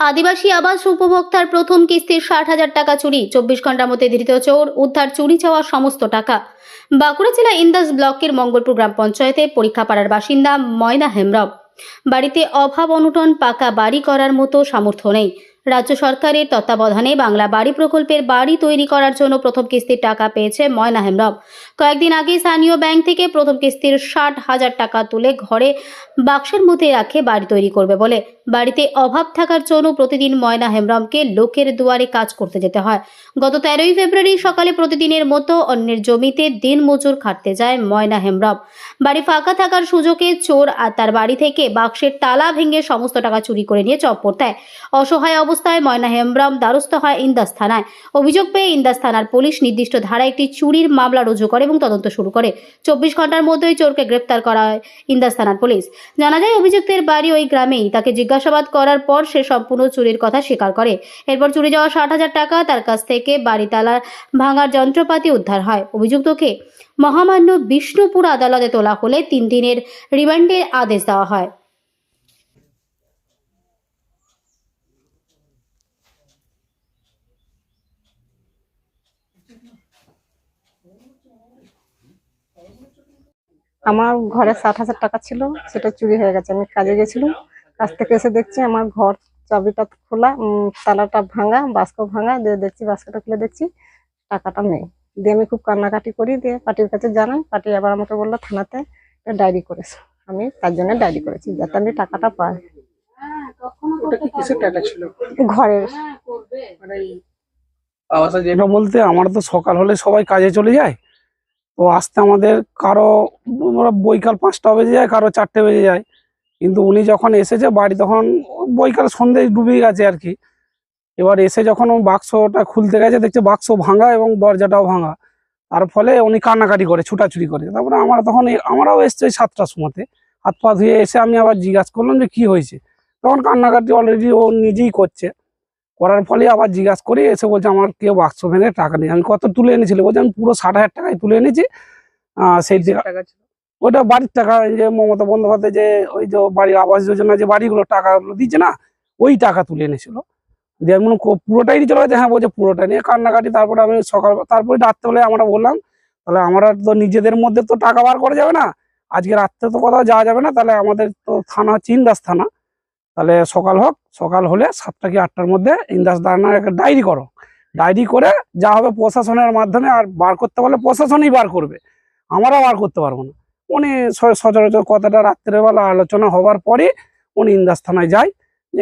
আদিবাসী আবাস উপভোক্তার প্রথম কিস্তির ষাট হাজার টাকা চুরি, চব্বিশ ঘণ্টার মধ্যে ধৃত চোর, উদ্ধার, চুরি যাওয়া সমস্ত টাকা। বাঁকুড়া জেলা ইন্দাস ব্লকের মঙ্গলপুর গ্রাম পঞ্চায়েতে পরীক্ষাপাড়ার বাসিন্দা ময়না হেমরব বাড়িতে অভাব অনুটন, পাকা বাড়ি করার মতো সামর্থ্য নেই। রাজ্য সরকারের তত্ত্বাবধানে বাংলা বাড়ি প্রকল্পের বাড়ি তৈরি করার জন্য প্রথম কিস্তির টাকা পেয়েছে ময়না হেমব্রম কয়েকদিন আগে স্থানীয় ব্যাংক থেকে প্রথম কিস্তির ষাট হাজার টাকা তুলে ঘরে বাক্সের মধ্যে রাখে বাড়ি তৈরি করবে বলে। বাড়িতে অভাব থাকার জন্য প্রতিদিন ময়না হেমব্রমকে লোকের দুয়ারে কাজ করতে যেতে হয়। গত তেরোই ফেব্রুয়ারি সকালে প্রতিদিনের মতো অন্যের জমিতে দিন মজুর খাটতে যায় ময়না হেমব্রম বাড়ি ফাঁকা থাকার সুযোগে চোর আর তার বাড়ি থেকে বাক্সের তালা ভেঙে সমস্ত টাকা চুরি করে নিয়ে চপ্পর দেয়। অসহায় অবস্থায় ময়না হেমব্রম দ্বারস্থ হয় ইন্দাস থানায়। অভিযোগ পেয়ে ইন্দাস থানার পুলিশ নির্দিষ্ট ধারায় একটি চুরির মামলা রুজু করে এবং তদন্ত শুরু করে। চব্বিশ ঘণ্টার মধ্যেই চোরকে গ্রেপ্তার করা হয় ইন্দাস থানার পুলিশ। জানা যায়, অভিযুক্তের বাড়ি ওই গ্রামেই। তাকে জিজ্ঞাসাবাদ করার পর সে সম্পূর্ণ চুরির কথা স্বীকার করে। এরপর চুরি যাওয়া ষাট হাজার টাকা তার কাছ থেকে বাড়ি তালার ভাঙার যন্ত্রপাতি উদ্ধার হয়। অভিযুক্তকে মহামান্য বিষ্ণুপুর আদালতে তোলা হলে তিন দিনের রিমান্ডের আদেশ দেওয়া হয়। আমার ঘরে ষাট হাজার টাকা ছিল সেটা চুরি হয়ে গেছে। আমি কাজে গেছিলাম কাজ থেকে এসে দেখছি আমার ঘর চাবিটা খোলা তালাটা ভাঙা বাস্ক ভাঙা দিয়ে দেখছি বাস্কটা খুলে দেখছি টাকাটা নেই। দিয়ে আমি খুব কান্নাকাটি করি দিয়ে পার্টির কাছে জানাই পার্টি আবার আমাকে বলল থানাতে ডায়েরি করেছে। আমি তার জন্য ডায়েরি করেছি যাতে আমি টাকাটা পাই। ঘরের। যেটা বলতে আমার তো সকাল হলে সবাই কাজে চলে যায়। তো আসতে আমাদের কারও বৈকাল পাঁচটা বেজে যায়, কারও চারটে বেজে যায়। কিন্তু উনি যখন এসেছে বাড়ি তখন বৈকাল সন্ধ্যে ডুবে গেছে আর কি। এবার এসে যখন বাক্সটা খুলতে গেছে, দেখছে বাক্স ভাঙা এবং দরজাটাও ভাঙা। তার ফলে উনি কান্নাকাটি করে, ছুটাছুটি করে। তারপরে আমরা তখন আমরাও এসছি ওই সাতটার সময়তে। হাত পা ধুয়ে এসে আমি আবার জিজ্ঞাসা করলাম যে কি হয়েছে? তখন কান্নাকাটি অলরেডি ও নিজেই করছে। করার ফলে আবার জিজ্ঞাসা করি এসে বলছে আমার কেউ বাক্স ভেঙে টাকা নেই। আমি কত তুলে এনেছিল? বলছে আমি পুরো ষাট হাজার টাকায় তুলে এনেছি। সেই ওইটা বাড়ির টাকা যে মমতা বন্দ্যোপাধ্যায় যে ওই যে বাড়ির আবাস যোজনা যে বাড়িগুলো টাকাগুলো দিচ্ছে না ওই টাকা তুলে এনেছিল। দিয়ে আমি পুরোটাই চলে গেছে হ্যাঁ বলছে পুরোটা নিয়ে। কান্নাকাটি তারপরে আমি সকাল তারপরে রাত্রে রাত্রেবেলায় আমরা বললাম তাহলে আমরা তো নিজেদের মধ্যে তো টাকা বার করা যাবে না। আজকে রাত্রে তো কোথাও যাওয়া যাবে না। তাহলে আমাদের তো থানা হচ্ছে ইন্দাস থানা। তাহলে সকাল হোক, সকাল হলে সাতটা কি আটটার মধ্যে ইন্দাস দানার একটা ডায়েরি করো। ডায়েরি করে যা হবে প্রশাসনের মাধ্যমে আর বার করতে পারলে প্রশাসনই বার করবে। আমরা বার করতে পারব না। উনি সচরাচর কথাটা রাত্রেবেলা আলোচনা হবার পরই উনি ইন্দাস থানায় যায়।